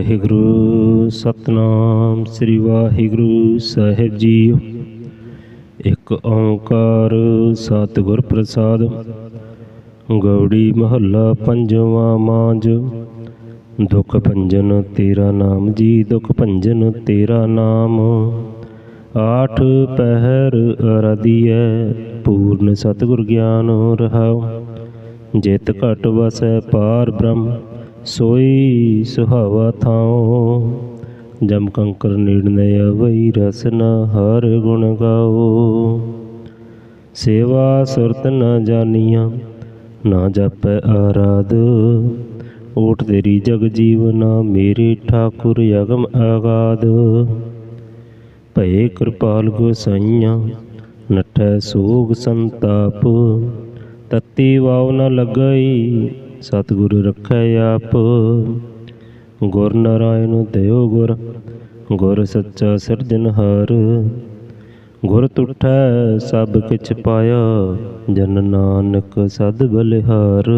ਵਾਹਿਗੁਰੂ, ਸਤਨਾਮ ਸ੍ਰੀ ਵਾਹਿਗੁਰੂ ਸਾਹਿਬ ਜੀ ਇੱਕ ਓੰਕਾਰ ਸਤਿਗੁਰ ਪ੍ਰਸਾਦ, ਗੌੜੀ ਮਹੱਲਾ ਪੰਜਵਾਂ ਮਾਂਜ। ਦੁਖ ਭੰਜਨ ਤੇਰਾ ਨਾਮ ਜੀ, ਦੁਖ ਭੰਜਨ ਤੇਰਾ ਨਾਮ। ਆਠ ਪਹਿਰ ਅਰਦੀਐ, ਪੂਰਨ ਸਤਿਗੁਰ ਗਿਆਨ ਰਹਾਉ। ਜਿਤ ਘਟ ਵਸੈ ਪਾਰ ਬ੍ਰਹਮ। ਸੋਈ ਸੁਹਾਵਾ ਥਾਉ। ਜਮ ਕੰਕਰ ਨੀੜ ਨ ਆਵਈ ਰਸਨ ਹਰ ਗੁਣ ਗਾਓ। ਸੇਵਾ ਸੁਰਤ ਨ ਜਾਣੀਆਂ ਨਾ ਜਪੈ ਆਰਾਧ। ਓਟ ਤੇਰੀ ਜਗ ਜੀਵਨਾ, ਮੇਰੇ ਠਾਕੁਰ ਅਗਮ ਆਗਾਦ। ਭਏ ਕਿਰਪਾਲ ਗੋਸਾਈਆਂ, ਨਠੈ ਸੋਗ ਸੰਤਾਪ। ਤਤੀ ਵਾਉ ਨ ਲੱਗਈ ਸਤਿਗੁਰ ਰਖੈ ਆਪ। ਗੁਰ ਨਾਰਾਇਣ ਦਇਓ ਗੁਰ ਗੁਰ ਸੱਚਾ ਸਿਰਜਨਹਾਰ ਗੁਰ ਤੁਠੈ ਸਭ ਕਿਛ ਪਾਇਆ, ਜਨ ਨਾਨਕ ਸਦ ਬਲਿਹਾਰ।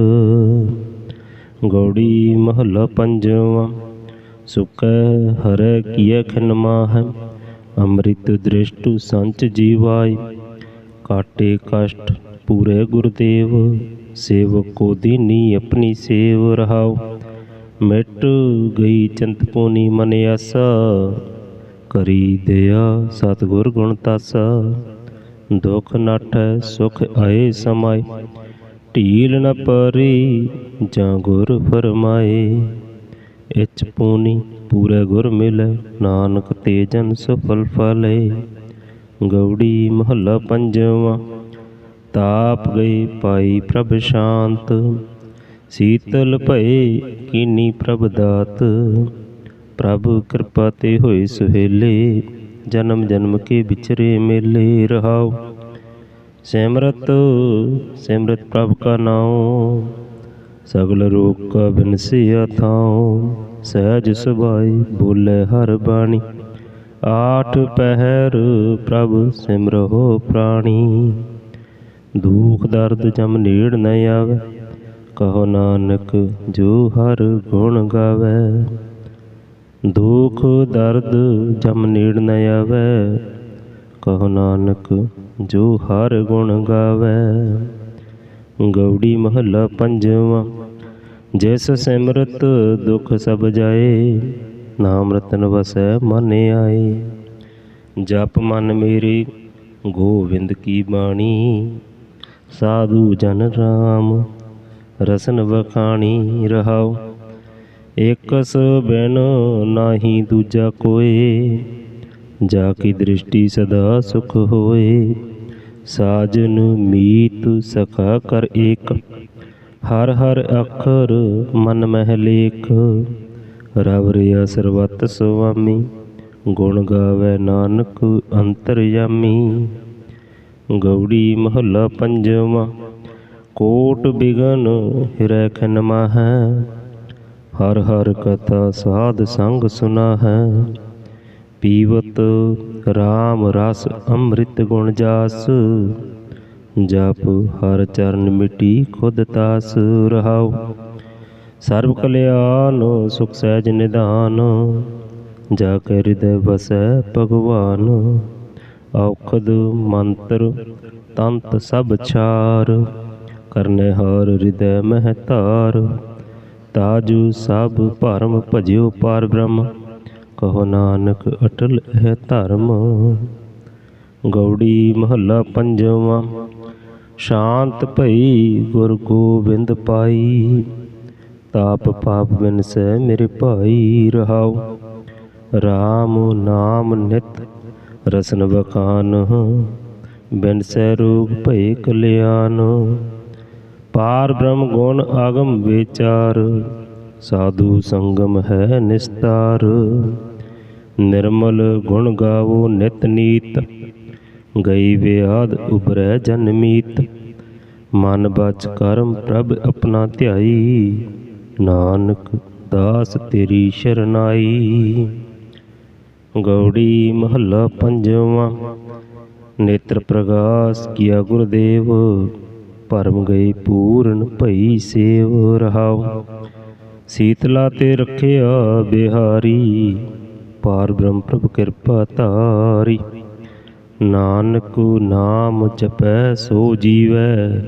ਗੌੜੀ ਮਹੱਲਾ ਪੰਜਵਾਂ ਸੁਕੈ ਹਰੈ ਕੀਐ ਖਿਨ ਅੰਮ੍ਰਿਤ ਦ੍ਰਿਸ਼ਟੁ ਸੰਚ ਜੀਵਾਈ ਕਾਟੇ ਕਸ਼ਟ ਪੂਰੇ ਗੁਰਦੇਵ। ਸੇਵਕ ਕੋ ਦੀਨੀ ਆਪਣੀ ਸੇਵ ਰਹਾਉ। ਮਿਟ ਗਈ ਚਿੰਤਪੂਨੀ ਮਨ ਆਸਾ। ਕਰੀ ਦਇਆ ਸਤਿਗੁਰ ਗੁਣ ਤਾਸਾ। ਦੁਖ ਨਾਠੈ ਸੁਖ ਆਏ ਸਮਾਏ। ਢੀਲ ਨ ਪਰੀ ਜਾਂ ਗੁਰ ਫਰਮਾਏ। ਇਚ ਪੂਨੀ ਪੂਰੇ ਗੁਰ ਮਿਲੈ, ਨਾਨਕ ਤੇਜਨ ਸਫਲ ਫਲੇ। ਗੌੜੀ ਮਹੱਲਾ ਪੰਜਵਾਂ। ਤਾਪ ਗਏ ਪਾਈ ਪ੍ਰਭ ਸ਼ਾਂਤ। ਸੀਤਲ ਭਏ ਕੀਨੀ ਪ੍ਰਭ ਦਾਤ। ਪ੍ਰਭ ਕਿਰਪਾ ਤੇ ਹੋਏ ਸੁਹੇਲੇ ਜਨਮ ਜਨਮ ਕੇ ਵਿਚਰੇ ਮੇਲੇ ਰਹਾਉ ਸਿਮਰਤ ਸਿਮਰਤ ਪ੍ਰਭ ਕਾ ਨਾਉ। ਸਗਲ ਰੋਗ ਕਾ ਬਿਨਸਿਆ ਥਾਉ। ਸਹਿਜ ਸੁਭਾਈ ਬੋਲੇ ਹਰ ਬਾਣੀ। ਆਠ ਪਹਿਰ ਪ੍ਰਭ ਸਿਮਰੋ ਪ੍ਰਾਣੀ। ਦੁਖ ਦਰਦ ਜਮ ਨੇੜ ਨ ਆਵੇ, ਕਹੋ ਨਾਨਕ ਜੋ ਹਰ ਗੁਣ ਗਾਵੇ। ਦੁਖ ਦਰਦ ਜਮ ਨੇੜ ਨ ਆਵੇ, ਕਹੋ ਨਾਨਕ ਜੋ ਹਰ ਗੁਣ ਗਾਵੇ। ਗੌੜੀ ਮਹੱਲਾ ਪੰਜਵਾਂ, ਜਿਸ ਸਿਮਰਤ ਦੁਖ ਸਭ ਜਾਏ, ਨਾਮ ਰਤਨ ਵਸੈ ਮਨ ਆਏ। ਜਪ ਮਨ ਮੇਰੇ ਗੋਵਿੰਦ ਕੀ ਬਾਣੀ। ਸਾਧੂ ਜਨ ਰਾਮ, ਰਸਨ ਵਖਾਣੀ ਰਹਾਉ। ਇਕਸ ਬਿਨ ਨਾਹੀ ਦੂਜਾ ਕੋਏ, ਜਾ ਕੀ ਦ੍ਰਿਸ਼ਟੀ ਸਦਾ ਸੁਖ ਹੋਏ। ਸਾਜਨ ਮੀਤ ਸਖਾ ਕਰ ਏਕ, ਹਰ ਹਰ ਅੱਖਰ ਮਨ ਮਹਿ ਲੇਖ। ਰਵ ਰਿਆ ਸਰਬਤ ਸੁਆਮੀ, ਗੁਣ ਗਾਵੇ ਨਾਨਕ ਅੰਤਰਯਾਮੀ ਗੌੜੀ ਮਹੱਲਾ ਪੰਜਵਾਂ, ਕੋਟ ਬਿਗਨ ਹਿਰੈ ਖਨ ਹੈ ਹਰ ਹਰ ਕਥਾ ਸਾਧ ਸੰਗ ਸੁਨਾ ਹੈ ਪੀਵਤ RAM ਰਸ ਅੰਮ੍ਰਿਤ ਗੁਣ ਜਾਸ, ਜਪ ਹਰ ਚਰਨ ਮਿਟੀ ਖੁਦ ਤਾਸ ਰਹਾਉ। ਸਰਬ ਕਲਿਆਣ ਸੁਖ ਸਹਿਜ ਨਿਧਾਨ, ਜਾ ਕੇ ਹਿਰਦੈ ਵਸੈ ਭਗਵਾਨ। ਔਖਦ ਮੰਤਰ ਤੰਤ ਸਭ ਛਾਰ, ਕਰਨੇ ਹਰ ਹਿਰਦੈ ਮਹਿ ਧਾਰ। ਤਾਜੂ ਸਭ ਭਰਮ ਭਜਿਓ ਪਾਰ ਬ੍ਰਹਮ, ਕਹੋ ਨਾਨਕ ਅਟਲ ਹੈ ਧਰਮ। ਗੌੜੀ ਮਹੱਲਾ ਪੰਜਵਾਂ, ਸ਼ਾਂਤ ਭਈ ਗੁਰ ਗੋਬਿੰਦ ਪਾਈ। ਤਾਪ ਪਾਪ ਬਿਨਸੈ ਮੇਰੇ ਭਾਈ ਰਹਾਉ। RAM ਨਾਮ ਨਿਤ ਰਸਨ ਬਖਾਨ ਸਹਿ ਰੋਗ ਭਏ ਕਲਿਆਣ। ਪਾਰ ਬ੍ਰਹਮ ਗੁਣ ਆਗਮ ਵਿਚਾਰ, ਸਾਧੂ ਸੰਗਮ ਹੈ ਨਿਸਤਾਰ। ਨਿਰਮਲ ਗੁਣ ਗਾਵੋ ਨਿਤ ਨੀਤ, ਗਈ ਵਿਆਦ ਉਬਰੈ ਜਨਮੀਤ ਮਨ ਬਚ ਕਰਮ ਪ੍ਰਭ ਆਪਣਾ ਧਿਆਈ, ਨਾਨਕ ਦਾਸ ਤੇਰੀ ਸ਼ਰਨਾਈ। ਗੌੜੀ ਮਹੱਲਾ ਪੰਜਵਾਂ। ਨੇਤਰ ਪ੍ਰਗਾਸ ਕੀਆ ਗੁਰਦੇਵ, ਭਰਮ ਗਏ ਪੂਰਨ ਭਈ ਸੇਵ ਰਹਾਉ। ਸੀਤਲਾ ਤੇ ਰੱਖਿਆ ਬਿਹਾਰੀ, ਪਾਰ ਬ੍ਰਹਮ ਪ੍ਰਭ ਕਿਰਪਾ ਧਾਰੀ। ਨਾਨਕ ਨਾਮ ਜਪੈ ਸੋ ਜੀਵੈ,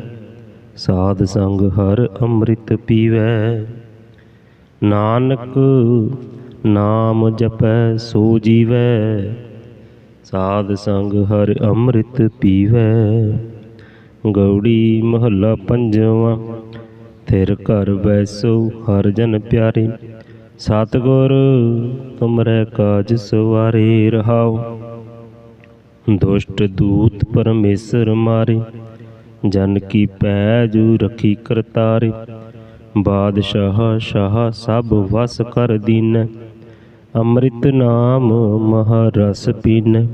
ਸਾਧ ਸੰਗ ਹਰ ਅੰਮ੍ਰਿਤ ਪੀਵੈ। ਨਾਨਕ ਨਾਮ ਜਪੈ, ਸੋ ਜੀਵੈ। ਸਾਧ ਸੰਗ ਹਰ ਅੰਮ੍ਰਿਤ ਪੀਵੈ। ਗੌੜੀ ਮਹੱਲਾ ਪੰਜਵਾਂ, ਥਿਰ ਘਰ ਵੈਸੋ ਹਰ ਜਨ ਪਿਆਰੇ। ਸਤਿਗੁਰ ਤੁਮਰੇ ਕਾਜ ਸਵਾਰੇ ਰਹਾਓ। ਦੁਸ਼ਟ ਦੂਤ ਪਰਮੇਸ਼ਰ ਮਾਰੇ, ਜਨ ਕੀ ਪੈਜੂ ਰਖੀ ਕਰਤਾਰੇ। ਬਾਦਸ਼ਾਹ, ਸ਼ਾਹ ਸਭ ਵਸ ਕਰ ਦੀਨ। ਅੰਮ੍ਰਿਤ ਨਾਮ ਮਹਾਰਸ ਪੀਨ।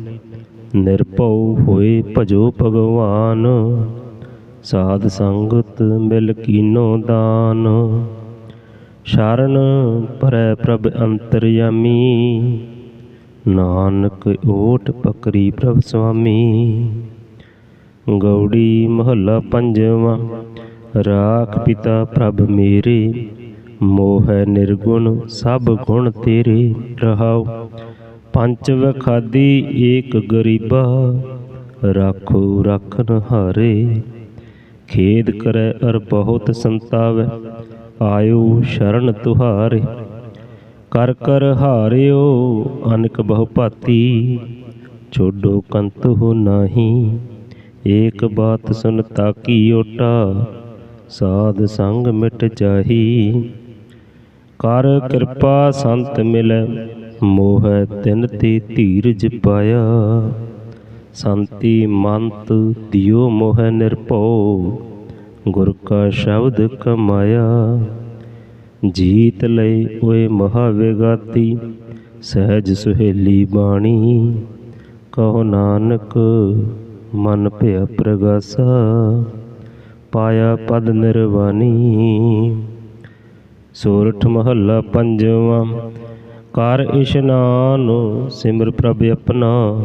ਨਿਰਭਉ ਹੋਏ ਭਜੋ ਭਗਵਾਨ। ਸਾਧ ਸੰਗਤ ਮਿਲ ਕੀਨੋ ਦਾਨ। ਸ਼ਰਨ ਪਰੈ ਪ੍ਰਭ ਅੰਤਰਯਾਮੀ। ਨਾਨਕ ਓਟ ਪਕਰੀ ਪ੍ਰਭ ਸੁਆਮੀ ਗੌੜੀ ਮਹੱਲਾ ਪੰਜਵਾਂ। ਰਾਖ ਪਿਤਾ ਪ੍ਰਭ ਮੇਰੇ। ਮੋਹ ਨਿਰਗੁਣ ਸਭ ਗੁਣ ਤੇਰੇ ਰਹਾਉ। ਪੰਚ ਵਖਾਦੀ ਏਕ ਗਰੀਬਾ, ਰਾਖੋ ਰਖਨ ਹਾਰੇ। ਖੇਦ ਕਰੈ ਅਰ ਬਹੁਤ ਸੰਤਾਵੈ, ਆਇਓ ਸ਼ਰਨ ਤੁਹਾਰੇ। ਕਰ ਕਰ ਹਾਰਿਓ ਅਨਕ ਬਹੁ ਭਾਤੀ ਛੋਡੋ ਕੰਤ ਹੋ ਨਾਹੀ। ਏਕ ਬਾਤ ਸੁਨ ਤਾਕੀ ਓਟਾ, ਸਾਧ ਸੰਗ ਮਿਟ ਜਾਹੀ। ਕਰ ਕਿਰਪਾ ਸੰਤ ਮਿਲੈ, ਮੋਹੈ ਤਿਨ ਤੇ ਧੀਰਜ ਪਾਇਆ। ਸੰਤੀ ਮੰਤ ਦਿਓ ਮੋਹੈ ਨਿਰਭਉ, ਗੁਰ ਕਾ ਸ਼ਬਦ ਕਮਾਇਆ। ਜੀਤ ਲਈ ਓਏ ਮਹਾਵਿਗਾਤੀ, ਸਹਿਜ ਸੁਹੇਲੀ ਬਾਣੀ, ਕਹੋ ਨਾਨਕ ਮਨ ਭਿਆ ਪ੍ਰਗਾਸਾ। ਪਾਇਆ ਪਦ ਨਿਰਵਾਣੀ ਸੋਰਠ ਮਹੱਲਾ ਪੰਜਵਾਂ। ਕਰ ਇਸ਼ਨਾਨ, ਸਿਮਰ ਪ੍ਰਭ ਆਪਣਾ।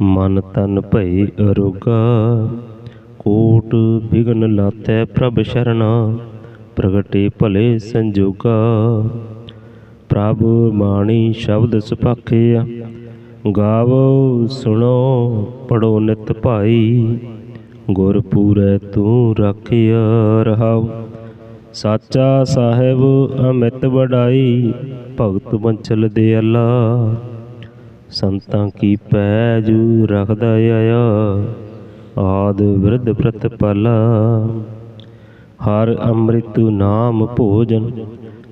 ਮਨ ਤਨ ਭਈ ਅਰੋਗਾ। ਕੋਟ ਬਿਗਨ ਲਾਤੈ ਪ੍ਰਭ ਸ਼ਰਣਾ। ਪ੍ਰਗਟੇ ਭਲੇ ਸੰਜੋਗਾ। ਪ੍ਰਭ ਬਾਣੀ ਸ਼ਬਦ ਸੁਪਾਖਿਆ। ਗਾਵੋ, ਸੁਣੋ ਪੜੋ ਨਿਤ ਭਾਈ। ਗੁਰ ਪੂਰੈ ਤੂੰ ਰਾਖਿਆ ਰਹਾਉ। ਸਾਚਾ ਸਾਹਿਬ ਅਮਿਤ ਵਡਾਈ, ਭਗਤ ਬੰਚਲ ਦੇ ਅੱਲਾ। ਸੰਤਾਂ ਕੀ ਪੈਜੂ ਰਖਦਾ ਆਇਆ, ਆਦ ਵਿਰਧ ਪ੍ਰਤਪਾਲਾ। ਹਰ ਅੰਮ੍ਰਿਤ ਨਾਮ ਭੋਜਨ,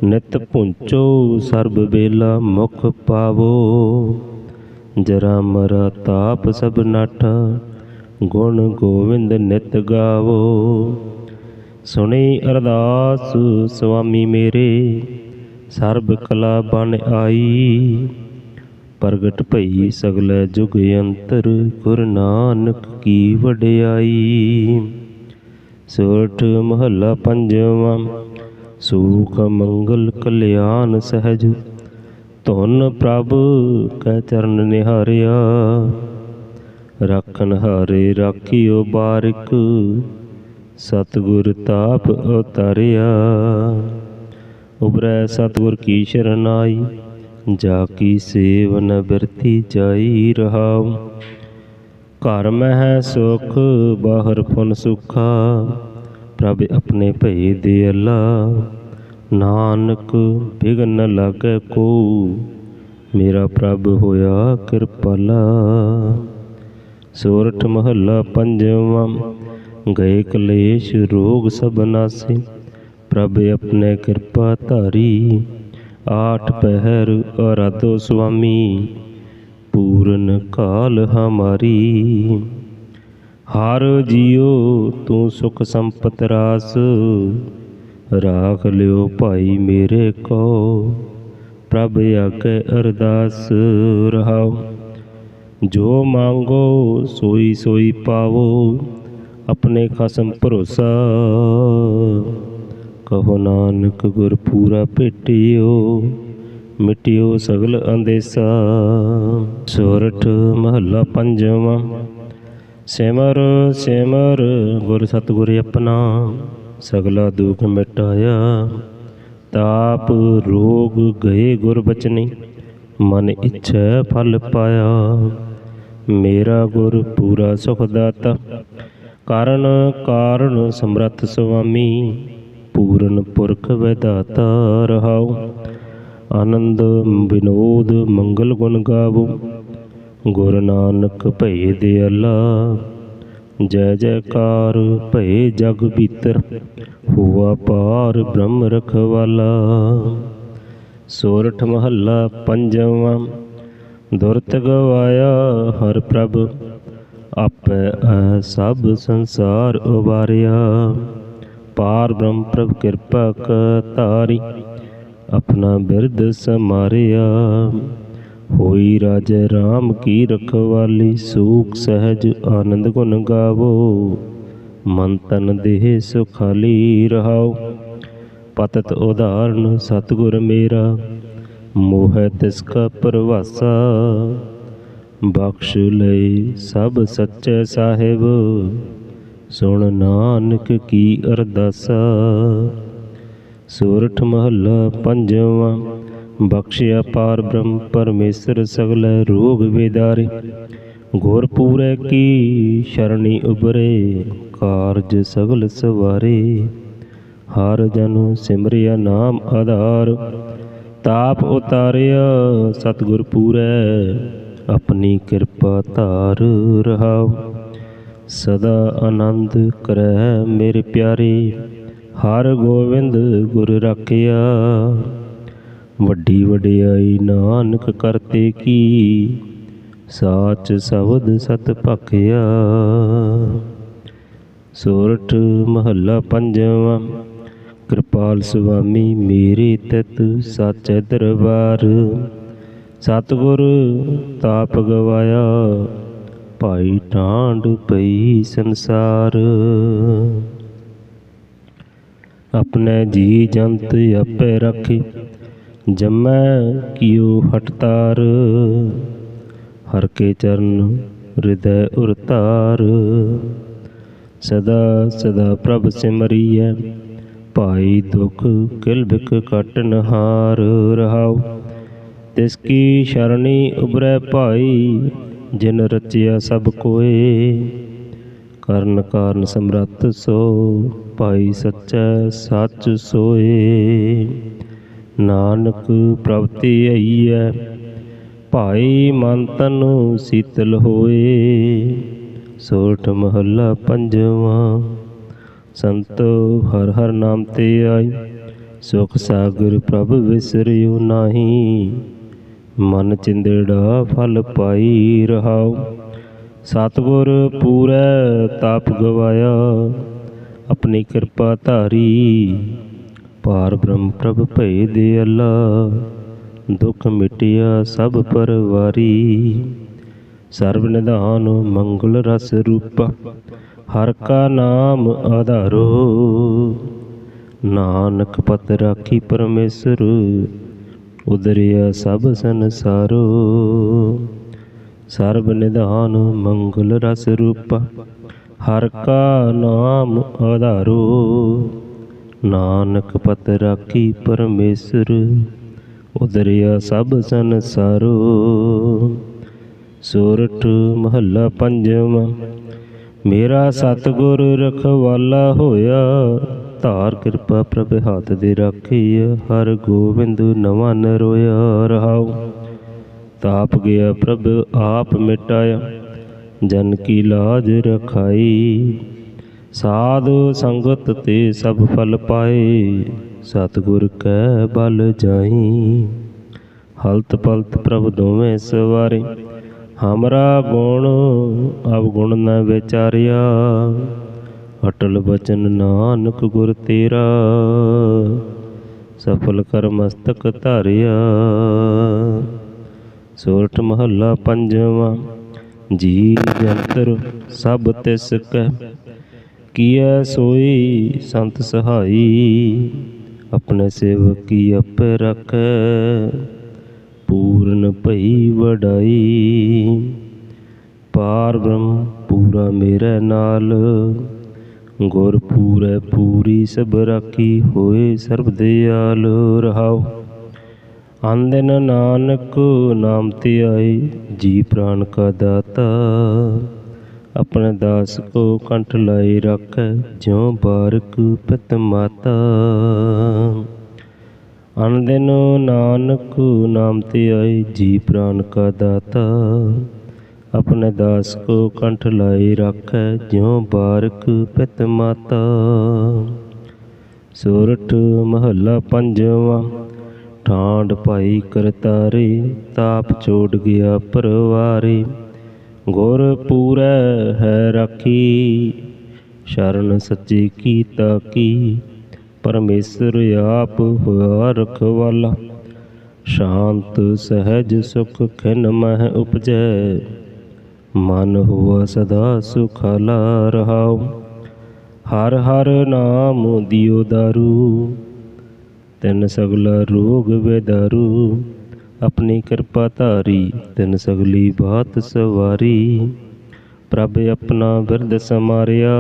ਨਿਤ ਪੁੰਚੋ ਸਰਬ ਬੇਲਾ ਮੁਖ ਪਾਵੋ। ਜਰਾ ਮਰਾ ਤਾਪ ਸਭ ਨਾਠਾ, ਗੁਣ ਗੋਵਿੰਦ ਨਿਤ ਗਾਵੋ। ਸੁਣੀ ਅਰਦਾਸ, ਸੁਆਮੀ ਮੇਰੇ, ਸਰਬ ਕਲਾ ਬਨ ਆਈ। ਪ੍ਰਗਟ ਭਈ ਸਗਲ ਜੁਗ ਅੰਤਰ, ਗੁਰ ਨਾਨਕ ਕੀ ਵਡਿਆਈ। ਸੋਠ ਮਹੱਲਾ ਪੰਜਵਾਂ, ਸੂਖ ਮੰਗਲ ਕਲਿਆਣ ਸਹਿਜ। ਧੁਨ ਪ੍ਰਭ ਕੈ ਚਰਨ ਨਿਹਾਰਿਆ। ਰੱਖਨ ਹਾਰੇ, ਰਾਖਿਓ ਬਾਰਿਕ। ਸਤਿਗੁਰ ਤਾਪ ਉਤਾਰਿਆ। ਉਬਰੈ ਸਤਿਗੁਰ ਕੀ ਸ਼ਰਨਾਈ ਜਾ ਕੀ ਸੇਵਨ ਬਿਰਤੀ ਜਾਈ ਰਹਾਉ। ਘਰ ਮਹਿ ਸੁਖ, ਬਾਹਰ ਫੁਨ ਸੁਖਾ, ਪ੍ਰਭ ਆਪਣੇ ਭਈ ਦੇ ਅੱਲਾ। ਨਾਨਕ ਬਿਗਨ ਨ ਲਾਗੈ ਕੋ ਮੇਰਾ ਪ੍ਰਭ ਹੋਇਆ ਕਿਰਪਾਲਾ। ਸੋਰਠ ਮਹੱਲਾ ਪੰਜਵਾਂ ਗਏ ਕਲੇਸ਼ ਰੋਗ ਸਭ ਨਾਸੇ। ਪ੍ਰਭ ਆਪਣੇ ਕਿਰਪਾ ਧਾਰੀ, ਆਠ ਪਹਿਰ ਅਰਾਧੋ ਸੁਆਮੀ, ਪੂਰਨ ਕਾਲ ਹਮਾਰੀ। ਹਰ ਜੀਉ ਤੂੰ ਸੁਖ ਸੰਪਤ ਰਾਸ, ਰਾਖ ਲਿਓ ਭਾਈ ਮੇਰੇ ਕੋ। ਪ੍ਰਭ ਆਗੇ ਅਰਦਾਸ ਰਹਾਉ ਜੋ ਮੰਗੋ ਸੋਈ ਸੋਈ ਪਾਵੋ। ਆਪਣੇ ਖਸਮ ਭਰੋਸਾ। ਕਹੋ ਨਾਨਕ ਗੁਰ ਪੂਰਾ ਭੇਟਿਓ, ਮਿਟਿਓ ਸਗਲ ਅੰਦੇਸਾ। ਸੋਰਠ ਮਹੱਲਾ ਪੰਜਵਾਂ। ਸਿਮਰ ਸਿਮਰ, ਗੁਰ ਸਤਿਗੁਰ ਆਪਣਾ, ਸਗਲਾ ਦੁਖ ਮਿਟਾਇਆ। ਤਾਪ, ਰੋਗ ਗਏ ਗੁਰ ਬਚਨੀ, ਮਨ ਇੱਛਾ ਫਲ ਪਾਇਆ। ਮੇਰਾ ਗੁਰ ਪੂਰਾ ਸੁਖ ਦਾਤਾ ਕਰਨ ਕਾਰਨ ਸਮਰੱਥ ਸੁਆਮੀ, ਪੂਰਨ ਪੁਰਖ ਵਿਦਾਤਾ ਰਹਾਉ। ਆਨੰਦ ਵਿਨੋਦ ਮੰਗਲ ਗੁਣ ਗਾਵੋ। ਗੁਰ ਨਾਨਕ ਭਏ ਦਿਆਲਾ ਜੈ ਜੈਕਾਰ ਭਏ ਜਗ ਭੀਤਰ, ਹੋਆ ਪਾਰ ਬ੍ਰਹਮ ਰਖਵਾਲਾ। ਸੋਰਠ ਮਹੱਲਾ ਪੰਜਵਾਂ, ਦੁਰਤ ਗਵਾਇਆ ਹਰ ਪ੍ਰਭ। ਆਪੈ ਸਭ ਸੰਸਾਰ ਉਬਾਰਿਆ। ਪਾਰ ਬ੍ਰਹਮ ਪ੍ਰਭ ਕਿਰਪਾ ਕਤਾਰੀ ਆਪਣਾ ਬਿਰਦ ਸਮਾਰਿਆ। ਹੋਈ ਰਾਜੇ RAM ਕੀ ਰਖਵਾਲੀ, ਸੂਖ ਸਹਿਜ ਆਨੰਦ ਗੁਣ ਗਾਵੋ। ਮਨ ਤਨ ਦੇਹ ਸੁਖਾਲੀ ਰਹਾਓ। ਪਤਤ ਉਦਾਹਰਨ ਸਤਿਗੁਰ ਮੇਰਾ, ਮੋਹ ਤਿਸ ਕਾ ਪਰਵਾਸਾ। ਬਖਸ਼ ਲਈ ਸਭ ਸੱਚੇ ਸਾਹਿਬ। ਸੁਣ ਨਾਨਕ ਕੀ ਅਰਦਾਸਾ। ਸੂਰਠ ਮਹੱਲਾ ਪੰਜਵਾਂ, ਬਖਸ਼ਿਆ ਪਾਰ ਬ੍ਰਹਮ ਪਰਮੇਸ਼ਰ ਸਗਲ ਰੋਗ ਵਿਦਾਰੇ। ਗੁਰ ਕੀ ਸ਼ਰਣੀ ਉਬਰੇ ਕਾਰਜ ਸਗਲ ਸਵਾਰੇ। ਹਰ ਜਨ ਸਿਮਰਿਆ ਨਾਮ ਆਧਾਰ। ਤਾਪ ਉਤਾਰਿਆ, ਸਤਿਗੁਰ ਪੂਰੈ ਆਪਣੀ ਕਿਰਪਾ ਧਾਰ ਰਹਾਉ ਸਦਾ ਆਨੰਦ ਕਰੈ ਮੇਰੇ ਪਿਆਰੇ, ਹਰ ਗੋਬਿੰਦ ਗੁਰ ਰੱਖਿਆ। ਵੱਡੀ ਵਡਿਆਈ ਨਾਨਕ ਕਰਤੇ ਕੀ, ਸਾਚ ਸ਼ਬਦ ਸਤ ਭਖਿਆ। ਸੋਰਠ ਮਹੱਲਾ ਪੰਜਵਾਂ, ਕਿਰਪਾਲ ਸੁਆਮੀ ਮੇਰੇ ਤਤ ਸੱਚ ਦਰਬਾਰ। ਸਤਿਗੁਰ ਤਾਪ ਗਵਾਇਆ, ਭਾਈ ਟਾਂਡ ਪਈ ਸੰਸਾਰ। ਆਪਣੇ ਜੀ ਜੰਤ ਆਪੇ ਰੱਖੀ, ਜਮੈ ਕੀਓ ਹਟਤਾਰ ਹਰ ਕੇ ਚਰਨ ਹਿਰਦੈ ਉਰਤਾਰ ਸਦਾ ਸਦਾ ਪ੍ਰਭ ਸਿਮਰੀਐ, ਭਾਈ ਦੁਖ ਕਿਲ ਬਿਕ ਕਟਨ ਹਾਰ ਰਹਾਉ ਤਿਸ ਕੀ ਸ਼ਰਣੀ ਉਬਰੈ ਭਾਈ, ਜਿਨ ਰਚਿਆ ਸਭ ਕੋਏ। ਕਰਨ ਕਾਰਨ ਸਮਰੱਥ ਸੋ, ਭਾਈ ਸੱਚੈ ਸੱਚ ਸੋਏ। ਨਾਨਕ ਪ੍ਰਭਤੀ ਆਈਐ, ਭਾਈ ਮਨ ਤਨ ਸੀਤਲ ਹੋਏ। ਸੋਠ ਮਹੱਲਾ ਪੰਜਵਾਂ, ਸੰਤ ਹਰ ਹਰ ਨਾਮ ਤੇ ਆਈ। ਸੁਖ ਸਾਗਰ ਪ੍ਰਭ ਵਿਸਰਿਓ ਨਾਹੀ। ਮਨ ਚਿੰਦੜਾ ਫਲ ਪਾਈ ਰਹਾਉ। ਸਤਿਗੁਰ ਪੂਰੈ ਤਾਪ ਗਵਾਇਆ, ਆਪਣੀ ਕਿਰਪਾ ਧਾਰੀ। ਪਾਰ ਬ੍ਰਹਮ ਪ੍ਰਭ ਭਏ ਦੇ ਅੱਲਾ, ਦੁਖ ਮਿਟਿਆ ਸਭ ਪਰਵਾਰੀ। ਸਰਬ ਨਿਧਾਨ ਮੰਗਲ ਰਸ ਰੂਪ, ਹਰ ਕਾ ਨਾਮ ਆਧਾਰੋ। ਨਾਨਕ ਪਤ ਰਾਖੀ ਪਰਮੇਸ਼ਰ ਉਦਰਿਆ ਸਭ ਸੰਸਾਰੋ ਸਰਬ ਨਿਧਾਨ ਮੰਗਲ ਰਸ ਰੂਪ, ਹਰ ਕਾ ਨਾਮ ਆਧਾਰੋ। ਨਾਨਕ ਪਤ ਰਾਖੀ ਪਰਮੇਸ਼ਰ, ਉਦਰਿਆ ਸਭ ਸੰਸਾਰੋ ਸੋਰਠ ਮਹੱਲਾ ਪੰਜਵਾਂ, ਮੇਰਾ ਸਤਿਗੁਰ ਰਖਵਾਲਾ ਹੋਇਆ। ਧਾਰ ਕਿਰਪਾ ਪ੍ਰਭ ਹੱਥ ਦੇ ਰਾਖੀ ਹਰ ਗੋਬਿੰਦ ਨਵਾਂ ਨਰੋਇਆ ਰਹਾਉ। ਤਾਪ ਗਿਆ ਪ੍ਰਭ, ਆਪ ਮਿਟਾਇਆ, ਜਨ ਕੀ ਲਾਜ ਰਖਾਈ। ਸਾਧ ਸੰਗਤ ਤੇ ਸਭ ਫਲ ਪਾਏ, ਸਤਿਗੁਰ ਕੈ ਬਲ ਜਾਈ। ਹਲਤ ਪਲਤ ਪ੍ਰਭ ਦੋਵੇਂ ਸਵਾਰੇ, ਹਮਰਾ ਗੁਣ ਅਵਗੁਣ ਨ ਵਿਚਾਰਿਆ। ਅਟਲ ਬਚਨ ਨਾਨਕ ਗੁਰ ਤੇਰਾ, ਸਫਲ ਕਰ ਮਸਤਕ ਧਾਰਿਆ। ਸੋਰਠ ਮਹੱਲਾ ਪੰਜਵਾਂ ਜੀ ਜੰਤਰ ਸਭ ਤਿਸ ਕੈ, ਕੀਐ ਸੋਈ ਸੰਤ ਸਹਾਈ, ਆਪਣੇ ਸੇਵਕ ਕੀ ਆਪੇ ਰੱਖੈ, ਪੂਰਨ ਭਈ ਵਡਾਈ। ਪਾਰ ਬ੍ਰਹਮ ਪੂਰਾ ਮੇਰੇ ਨਾਲ ਗੁਰ ਪੂਰੈ ਪੂਰੀ ਸਭ ਰਾਖੀ ਹੋਏ ਸਰਬ ਦਿਆਲ ਰਹਾਉ। ਆਂਦਨ ਨਾਨਕ ਨਾਮ ਤੇ ਆਏ, ਜੀ ਪ੍ਰਾਨ ਕਾ ਦਾਤਾ। ਆਪਣੇ ਦਾਸ ਕੋ ਕੰਠ ਲਾਈ ਰੱਖੈ, ਜਿਉ ਬਾਰਕ ਪਿਤ ਮਾਤਾ। ਅਨੰਦਨ ਨਾਨਕ ਨਾਮ ਤੇ ਆਏ, ਜੀ ਪ੍ਰਾਨ ਕਾ ਦਾਤਾ। ਆਪਣੇ ਦਾਸ ਕੋ ਕੰਠ ਲਾਈ ਰੱਖੈ, ਜਿਉ ਬਾਰਕ ਪਿਤ ਮਾਤਾ। ਸੋਰਠ ਮਹੱਲਾ ਪੰਜਵਾਂ ਠਾਂਡ ਭਾਈ ਕਰਤਾਰੇ, ਤਾਪ ਛੋੜ ਗਿਆ ਪਰਵਾਰੇ। ਗੁਰ ਪੂਰੈ ਹੈ ਰਾਖੀ, ਸ਼ਰਨ ਸੱਚੀ ਕੀਤਾ ਕੀ। ਪਰਮੇਸ਼ਰ ਆਪ ਹੋਇਆ ਰਖਵਾਲਾ, ਸ਼ਾਂਤ, ਸਹਿਜ ਸੁਖ ਖਿਨ ਮਹਿ ਉਪਜੈ। ਮਨ ਹੁਆ ਸਦਾ ਸੁਖਾਲਾ ਰਹਾਉ। ਹਰ ਹਰ ਨਾਮ ਦਿਓ ਦਾਰੂ, ਤਿਨ ਸਗਲਾ ਰੋਗ ਬੇਦਾਰੂ। ਆਪਣੀ ਕਿਰਪਾ ਧਾਰੀ, ਤਿਨ ਸਗਲੀ ਬਾਤ ਸਵਾਰੀ। ਪ੍ਰਭ ਆਪਣਾ ਬਿਰਦ ਸਮਾਰਿਆ,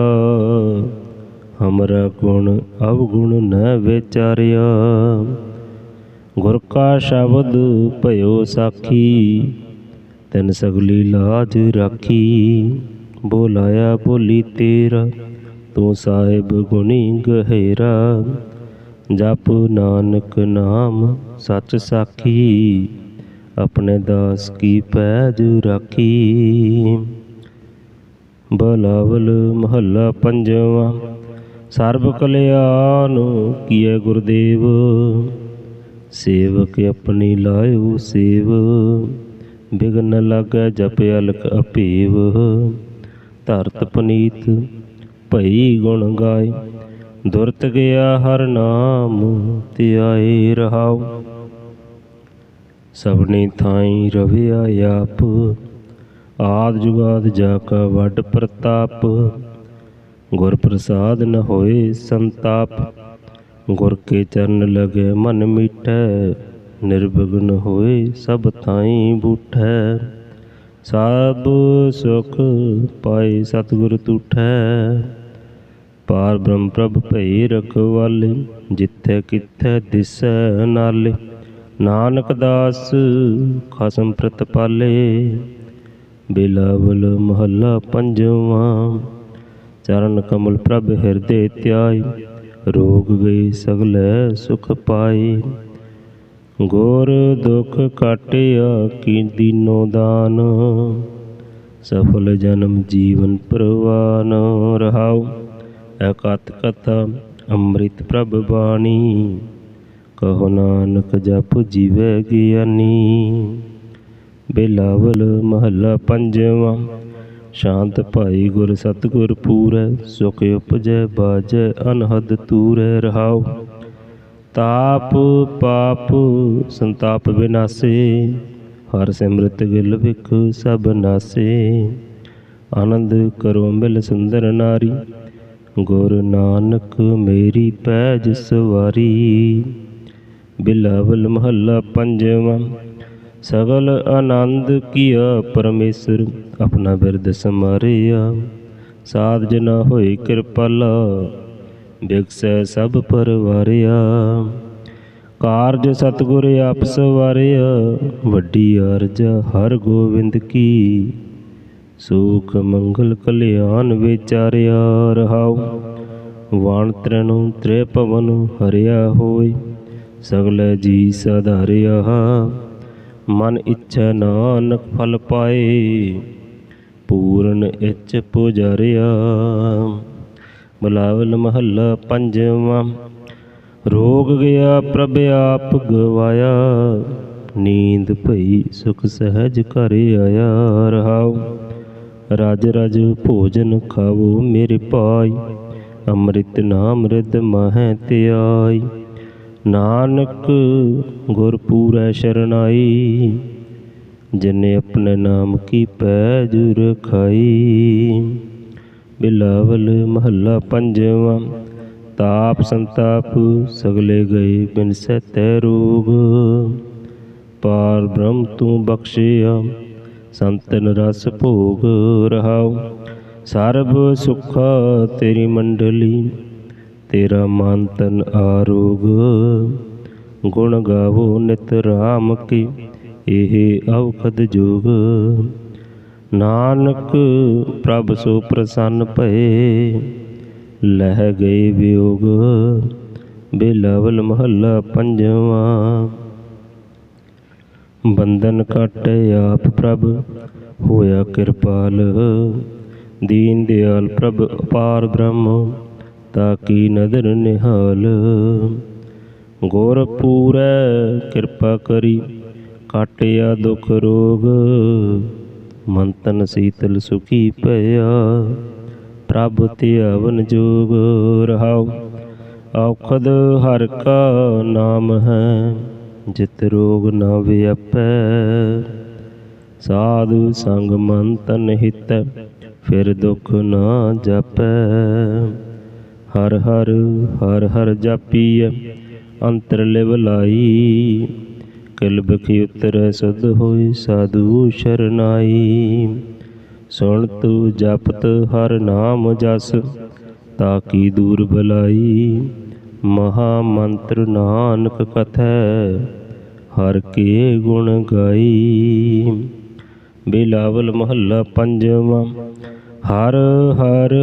ਹਮਰਾ ਗੁਣ ਅਵਗੁਣ ਨ ਵਿਚਾਰਿਆ। ਗੁਰ ਕਾ ਸ਼ਬਦ ਭਇਓ ਸਾਖੀ ਤਿਨ ਸਗਲੀ ਲਾਜ ਰਾਖੀ। ਬੋਲਾਇਆ ਬੋਲੀ ਤੇਰਾ, ਤੂੰ ਸਾਹਿਬ ਗੁਣੀ ਗਹਿਰਾ। ਜਪ ਨਾਨਕ ਨਾਮ ਸੱਚ ਸਾਖੀ, ਆਪਣੇ ਦਾਸ ਕੀ ਪੈਜ ਰਾਖੀ। ਬਲਾਵਲ ਮਹੱਲਾ ਪੰਜਵਾਂ, ਸਰਬ ਕਲਿਆਣ ਕੀਏ ਗੁਰਦੇਵ। ਸੇਵਕ ਆਪਣੀ ਲਾਇਓ ਸੇਵ। ਬਿਗਨ ਲਾਗੈ ਜਪ ਅਲਕ ਅਪੀਵ। ਧਰਤ ਪਨੀਤ ਭਈ ਗੁਣ ਗਾਏ ਦੁਰਤ ਗਿਆ ਹਰ ਨਾਮ ਧਿਆਏ ਰਹਾਉ। ਸਭਨੀ ਥਾਈ ਰਵਿਆ ਆਪ, ਆਦ ਜੁਗਾਦ ਜਾ ਕਾ ਵੱਡ ਪ੍ਰਤਾਪ। ਗੁਰ ਪ੍ਰਸਾਦ ਨ ਹੋਏ ਸੰਤਾਪ, ਗੁਰ ਕੇ ਚਰਨ ਲਗੇ ਮਨ ਮੀਠੈ। ਨਿਰਵਿਘਨ ਹੋਏ ਸਭ ਥਾਈ ਬੂਠੈ ਸਭ ਸੁਖ ਪਾਏ ਸਤਿਗੁਰ ਤੂਠੈ ਪਾਰ ਬ੍ਰਹਮ ਪ੍ਰਭ ਭਈ ਰਖਵਾਲੇ ਜਿੱਥੇ ਕਿੱਥੇ ਦਿਸੈ ਨਾਲੇ। ਨਾਨਕ ਦਾਸ ਖਸਮ ਪ੍ਰਤਪਾਲੇ ਬਿਲਾਵਲ ਮਹੱਲਾ ਪੰਜਵਾਂ। ਚਰਨ ਕਮਲ ਪ੍ਰਭ ਹਿਰਦੇ ਧਿਆਈ ਰੋਗ ਗਏ ਸਗਲੇ ਸੁਖ ਪਾਈ ਗੋਰ ਦੁਖ ਕਾਟਿਆ ਕੀ ਦੀਨੋ ਦਾਨ, ਸਫਲ ਜਨਮ ਜੀਵਨ ਪ੍ਰਵਾਨ, ਰਹਾਉ ਇਕਤ ਕਥਾ ਅੰਮ੍ਰਿਤ ਪ੍ਰਭ ਬਾਣੀ, ਕਹੋ ਨਾਨਕ ਜਪ ਜੀਵੈ ਗਿਆਨੀ। ਬਿਲਾਵਲ ਮਹੱਲਾ ਪੰਜਵਾਂ, ਸ਼ਾਂਤ ਭਾਈ ਗੁਰ ਸਤਗੁਰ ਪੂਰੈ, ਸੁਖ ਉਪਜੈ ਬਾਜੈ ਅਨਹਦ ਤੂਰੈ, ਰਹਾਉ ਤਾਪ ਪਾਪ, ਸੰਤਾਪ ਵਿਨਾਸੇ। ਹਰ ਸਿਮਰਤ ਗਿਲ ਵਿਖ ਸਭ ਨਾਸੇ। ਆਨੰਦ ਕਰੋ ਮਿਲ ਸੁੰਦਰ ਨਾਰੀ। ਗੁਰ ਨਾਨਕ ਮੇਰੀ ਪੈਜ ਸਵਾਰੀ। ਬਿਲਾਵਲ ਮਹੱਲਾ ਪੰਜਵਾਂ। ਸਗਲ ਆਨੰਦ ਕੀਆ ਪਰਮੇਸ਼ਰ, ਆਪਣਾ ਬਿਰਦ ਸਮਾਰਿਆ। ਸਾਧ ਜਨਾ ਹੋਈ ਕਿਰਪਾਲਾ। ਬਿਕਸੈ ਸਭ ਪਰਵਾਰਿਆ। ਕਾਰਜ ਸਤਗੁਰ ਆਪ ਸਵਾਰਿਆ ਵੱਡੀ ਅਰਜ ਹਰ ਗੋਬਿੰਦ ਕੀ। ਸੁਖ ਮੰਗਲ ਕਲਿਆਣ ਵਿਚਾਰਿਆ ਰਹਾਉ, ਵਾਣ ਤ੍ਰਣੁ ਤ੍ਰੇ ਪਵਨ ਹਰਿਆ ਹੋਏ ਸਗਲ ਜੀ ਸਧਾਰਿਆ, ਮਨ ਇੱਛਾ ਨਾਨਕ ਫਲ ਪਾਏ। ਪੂਰਨ ਇੱਛ ਪੁਜਾਰਿਆ। ਬੁਲਾਵਲ ਮਹੱਲਾ ਪੰਜਵਾਂ। ਰੋਗ ਗਿਆ ਪ੍ਰਭ ਆਪ ਗਵਾਇਆ, ਨੀਂਦ ਭਈ ਸੁਖ ਸਹਿਜ ਘਰ ਆਇਆ ਰਹਾਉ। ਰਾਜ ਰਾਜ ਭੋਜਨ ਖਾਵੋ ਮੇਰੇ ਪਾਈ ਅੰਮ੍ਰਿਤ ਨਾਮ ਰਿਦ ਮਹੈ ਧਿਆਈ। ਨਾਨਕ ਗੁਰ ਪੂਰੈ ਸ਼ਰਨਾਈ, ਜਿਨੇ ਆਪਣੇ ਨਾਮ ਕੀ ਪੈ ਜੁਰ ਖਾਈ ਬਿਲਾਵਲ ਮਹੱਲਾ ਪੰਜਵਾਂ, ਤਾਪ ਸੰਤਾਪ ਸਗਲੇ ਗਏ ਬਿਨ ਸਤੈ ਰੋਗ। ਪਾਰ ਬ੍ਰਹਮ ਤੂੰ ਬਖਸ਼ਿਆ, ਸੰਤਨ ਰਸ ਭੋਗ ਰਹਾਉ। ਸਰਬ ਸੁਖਾ ਤੇਰੀ ਮੰਡਲੀ, ਤੇਰਾ ਮਨ ਤਨ ਆਰੋਗ। ਗੁਣ ਗਾਵੋ ਨਿਤ ਰਾਮ ਕੀ, ਇਹ ਔਖਦ ਜੋਗ। ਨਾਨਕ ਪ੍ਰਭ ਸੋ ਪ੍ਰਸੰਨ ਭਏ, ਲਹਿ ਗਏ ਵਿਯੋਗ, ਬਿਲਾਵਲ ਮਹੱਲਾ ਪੰਜਵਾਂ। ਬੰਧਨ ਕਾਟੇ ਆਪ ਪ੍ਰਭ, ਹੋਇਆ ਕਿਰਪਾਲ। ਦੀਨ ਦਿਆਲ ਪ੍ਰਭ, ਅਪਾਰ ਬ੍ਰਹਮ, ਤਾ ਕੀ ਨਦਰ ਨਿਹਾਲ। ਗੁਰ ਪੂਰੈ ਕਿਰਪਾ ਕਰੀ ਕਾਟਿਆ ਦੁਖ ਰੋਗ ਮਨ ਤਨ ਸੀਤਲ ਸੁਖੀ ਭਇਆ, ਪ੍ਰਭ ਧਿਆਵਨ ਜੋਗ ਰਹਾਉ। ਔਖਦ ਹਰ ਕਾ ਨਾਮ ਹੈ, ਜਿਤ ਰੋਗ ਨਾ ਵਿਆਪੈ। ਸਾਧੂ ਸੰਗ ਮਨ ਤਨ ਹਿਤ, ਫਿਰ ਦੁਖ ਨਾ ਜਾਪੈ। ਹਰ ਹਰ ਹਰ ਹਰ ਜਾਪੀਐ, ਅੰਤਰ ਲਿਵ ਲਾਈ। ਕਿਲ ਬਖੀ ਉਤਰੈ ਸੁਧ ਹੋਈ ਸਾਧੂ ਸ਼ਰਨਾਈ। ਸੁਣ ਤੂ ਜਪਤ ਹਰ ਨਾਮ ਜਸ ਤਾਕੀ ਦੂਰ ਬਲਾਈ? ਮਹਾ ਮੰਤਰ ਨਾਨਕ ਕਥੈ, ਹਰ ਕੇ ਗੁਣ ਗਾਈ। ਬਿਲਾਵਲ ਮਹੱਲਾ ਪੰਜਵਾਂ, ਹਰ ਹਰ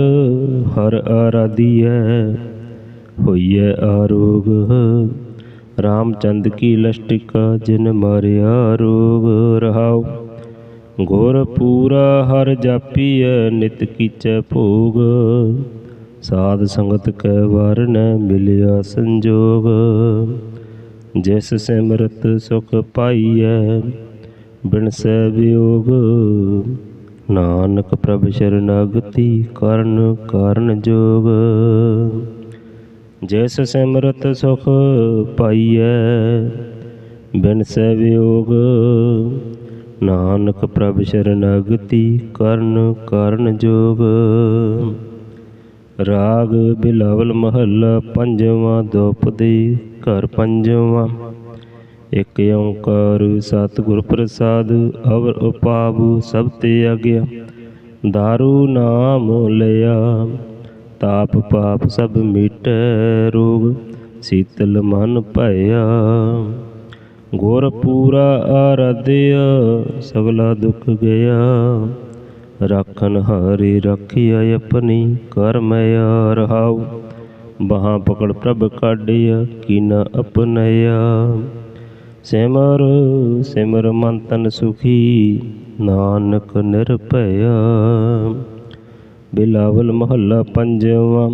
ਹਰ ਆਰਾਧੀਐ, ਹੋਈਐ ਆਰੋਗ ਰਾਮਚੰਦ ਕੀ ਲਸ਼ਟਿਕਾ ਜਿਨ ਮਰਿਆ ਰੋਗ ਰਹਾਉ। ਗੁਰ ਪੂਰਾ ਹਰ ਜਾਪੀਐ, ਨਿਤ ਕੀਚੈ ਭੋਗ। ਸਾਧ ਸੰਗਤ ਕੈ ਵਰਨ, ਮਿਲਿਆ ਸੰਜੋਗ। ਜਿਸ ਸਿਮਰਤ ਸੁਖ ਪਾਈਐ ਬਿਨਸੈ ਵਿਯੋਗ। ਨਾਨਕ ਪ੍ਰਭ ਸ਼ਰਨਾਗਤੀ ਕਰਨ ਕਾਰਨ ਜੋਗ। ਜਿਸ ਸਿਮਰਤ ਸੁਖ ਪਾਈਐ ਬਿਨਸੈ ਵਿਯੋਗ ਨਾਨਕ ਪ੍ਰਭ ਸ਼ਰਨਾਗਤੀ ਕਰਨ ਕਾਰਨ ਜੋਗ। ਰਾਗ ਬਿਲਾਵਲ ਮਹੱਲਾ ਪੰਜਵਾਂ ਦੋਪਦੀ ਘਰ ਪੰਜਵਾਂ। ਇਕ ਓੰਕਾਰ ਸਤਿਗੁਰ ਪ੍ਰਸਾਦ, ਅਵਰ ਉਪਾਵ ਸਭ ਤੇ ਆਗਿਆ। ਦਾਰੂ ਨਾਮ ਲਿਆ। ਤਾਪ ਪਾਪ ਸਭ ਮਿਟੈ ਰੋਗ, ਸੀਤਲ ਮਨ ਭਇਆ। ਗੁਰ ਪੂਰਾ ਆਰਾਧਿਆ, ਸਗਲਾ ਦੁੱਖ ਗਿਆ। ਰਾਖਨ ਹਾਰੇ ਰੱਖਿਆ ਆਪਣੀ ਕਰਮਿਆ ਰਹਾਉ। ਬਾਹਾਂ ਪਕੜ ਪ੍ਰਭ ਕਾਢਿਆ ਕੀਨਾ ਅਪਨਿਆ ਸਿਮਰ ਸਿਮਰ ਮਨ ਤਨ ਸੁਖੀ, ਨਾਨਕ ਨਿਰਭਇਆ। ਬਿਲਾਵਲ ਮਹੱਲਾ ਪੰਜਵਾਂ,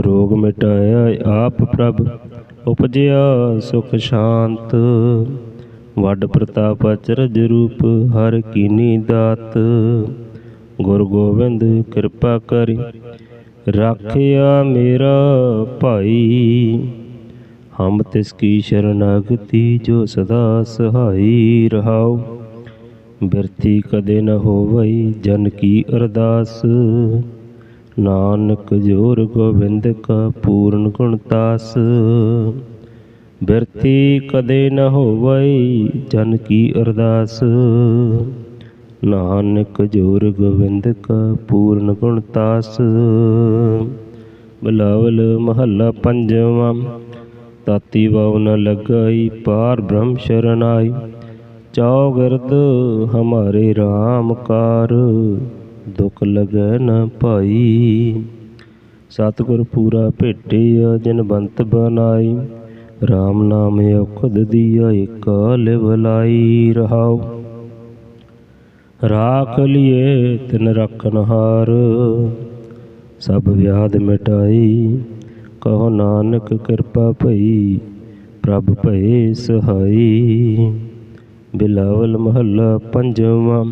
ਰੋਗ ਮਿਟਾਇਆ ਆਪ ਪ੍ਰਭ, ਉਪਜਿਆ ਸੁਖ ਸ਼ਾਂਤ। ਵੱਡ ਪ੍ਰਤਾਪ ਅਚਰਜ ਰੂਪ ਹਰ ਕੀਨੀ ਦਾਤ। ਗੁਰ ਗੋਬਿੰਦ ਕਿਰਪਾ ਕਰੀ, ਰਾਖਿਆ ਮੇਰਾ ਭਾਈ। ਹਮ ਤਿਸ ਕੀ ਸ਼ਰਨਾਗਤੀ ਜੋ ਸਦਾ ਸਹਾਈ ਰਹਾਉ। ਬਿਰਥੀ ਕਦੇ ਨ ਹੋਵਈ ਜਨ ਕੀ ਅਰਦਾਸ। ਨਾਨਕ ਜੋਰ ਗੋਬਿੰਦ ਕਾ ਪੂਰਨ ਗੁਣ ਤਾਸ। ਬਿਰਥੀ ਕਦੇ ਨ ਹੋਵਈ ਜਨ ਕੀ ਅਰਦਾਸ। ਨਾਨਕ ਜੋਰ ਗੋਬਿੰਦ ਕਾ ਪੂਰਨ ਗੁਣ ਤਾਸ। ਬਲਾਵਲ ਮਹੱਲਾ ਪੰਜਵਾਂ। ਤਾਤੀ ਵਾਉ ਨ ਲਗਾਈ, ਪਾਰ ਬ੍ਰਹਮ ਸ਼ਰਨਾਈ ਚੌਗਿਰਦ, ਹਮਾਰੇ RAM ਕਾਰ, ਦੁਖ ਲਗੈ ਨ ਭਾਈ। ਸਤਿਗੁਰ ਪੂਰਾ ਭੇਟਿਆ, ਜਿਨ ਬੰਤ ਬਨਾਈ RAM ਨਾਮ ਔਖਦ ਦੀਆ ਏਕਾ ਲਿਵ ਲਾਈ ਰਹਾਉ। ਰਾਖ ਲਿਏ ਤਿਨ ਰਖਨ ਹਾਰ ਸਭ ਵਿਆਦ ਮਿਟਾਈ। ਕਹੋ ਨਾਨਕ ਕਿਰਪਾ ਭਈ, ਪ੍ਰਭ ਭਏ ਸਹਾਈ। ਬਿਲਾਵਲ ਮਹੱਲਾ ਪੰਜਵਾਂ।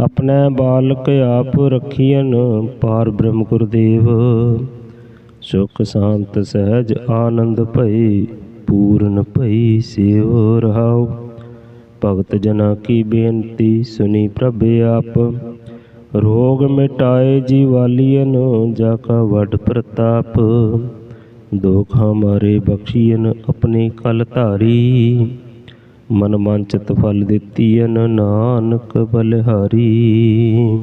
ਆਪਣੇ ਬਾਲਕ ਆਪ ਰਖੀਨ ਪਾਰ ਬ੍ਰਹਮ ਗੁਰਦੇਵ। ਸੁਖ ਸ਼ਾਂਤ ਸਹਿਜ ਆਨੰਦ ਭਈ, ਪੂਰਨ ਭਈ ਸੇਵ ਰਹਾਉ। ਭਗਤ ਜਨਾ ਕੀ ਬੇਨਤੀ ਸੁਨੀ ਪ੍ਰਭ ਆਪ। ਰੋਗ ਮਿਟਾਏ ਜੀਵਾਲੀਨ ਜਾ ਕਾ ਵਡ ਪ੍ਰਤਾਪ। ਦੁਖ ਹਮਾਰੇ ਬਖਸ਼ੀਨ ਆਪਣੇ ਕਲ ਧਾਰੀ। ਮਨ ਮੰਚਤ ਫਲ ਦਿੱਤੀਨ ਨਾਨਕ ਬਲਿਹਾਰੀ।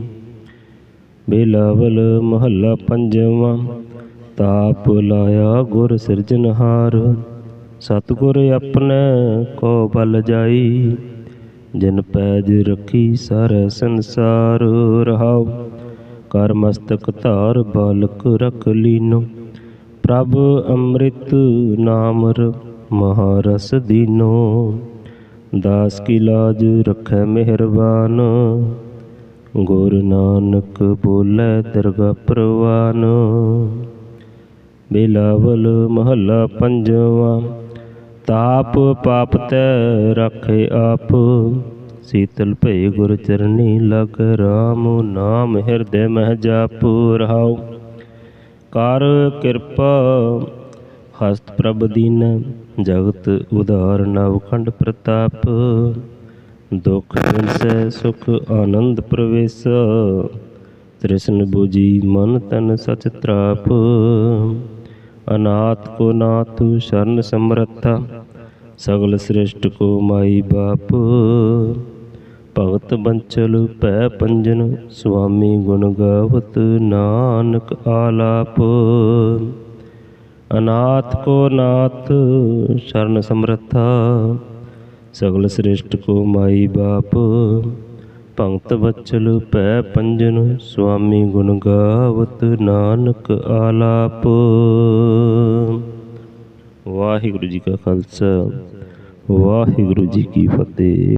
ਬੇਲਾਵਲ ਮਹੱਲਾ ਪੰਜਵਾਂ, ਤਾਪ ਲਾਇਆ ਗੁਰ ਸਿਰਜਨਹਾਰ ਸਤਿਗੁਰ ਆਪਣੇ ਕੋ ਬਲ ਜਾਈ, ਜਿਨ ਪੈਜ ਰੱਖੀ ਸਾਰੇ ਸੰਸਾਰ ਰਹਾਉ। ਕਰ ਮਸਤਕ ਧਾਰ ਬਾਲਕ ਰਖ ਲੀਨੋ, ਪ੍ਰਭ ਅੰਮ੍ਰਿਤ ਨਾਮਰ ਮਹਾਰਸ ਦੀਨੋ। ਦਾਸ ਕੀ ਲਾਜ ਰਖੈ ਮਿਹਰਬਾਨ। ਗੁਰ ਨਾਨਕ ਬੋਲੇ ਦਰਗਾ ਪ੍ਰਵਾਨ। ਬਿਲਾਵਲ ਮਹੱਲਾ ਪੰਜਵਾਂ, ਤਾਪ ਪਾਪ ਤੈ ਰਾਖੇ ਆਪ। ਸੀਤਲ ਭਈ ਗੁਰ ਚਰਨੀ ਲਗ ਰਾਮ, ਨਾਮ ਹਿਰਦੈ ਮਹਿ ਜਾਪ ਰਹਾਉ। ਕਰ ਕਿਰਪਾ ਹਸਤ ਪ੍ਰਭ ਦੀਨ, ਜਗਤ ਉਧਾਰ ਨਵਖੰਡ ਪ੍ਰਤਾਪ। ਦੁਖ ਬਿਨਸੈ, ਸੁਖ ਆਨੰਦ ਪ੍ਰਵੇਸ਼। ਤ੍ਰਿਸ਼ਨ ਬੂਜੀ ਮਨ ਤਨ ਸਚ ਤ੍ਰਾਪ। ਅਨਾਥ ਕੋ ਨਾਥ ਸ਼ਰਨ ਸਮਰੱਥਾ, ਸਗਲ ਸ੍ਰਿਸ਼ਟ ਕੋ ਮਾਈ ਬਾਪ। ਭਗਤ ਬੰਚਲ ਪੈ ਪੰਜਨ, ਸੁਆਮੀ ਗੁਣ ਗਾਵਤ ਨਾਨਕ ਆਲਾਪ। ਅਨਾਥ ਕੋ ਨਾਥ, ਸ਼ਰਨ ਸਮਰੱਥਾ। ਸਗਲ ਸ੍ਰਿਸ਼ਟ ਕੋ ਮਾਈ ਬਾਪ, ਭੰਗਤ ਬਚਲ ਪੈ ਪੰਜਨ, ਸੁਆਮੀ ਗੁਣ ਗਾਵਤ ਨਾਨਕ ਆਲਾਪ। ਵਾਹਿਗੁਰੂ ਜੀ ਕਾ ਖਾਲਸਾ, ਵਾਹਿਗੁਰੂ ਜੀ ਕੀ ਫਤਿਹ।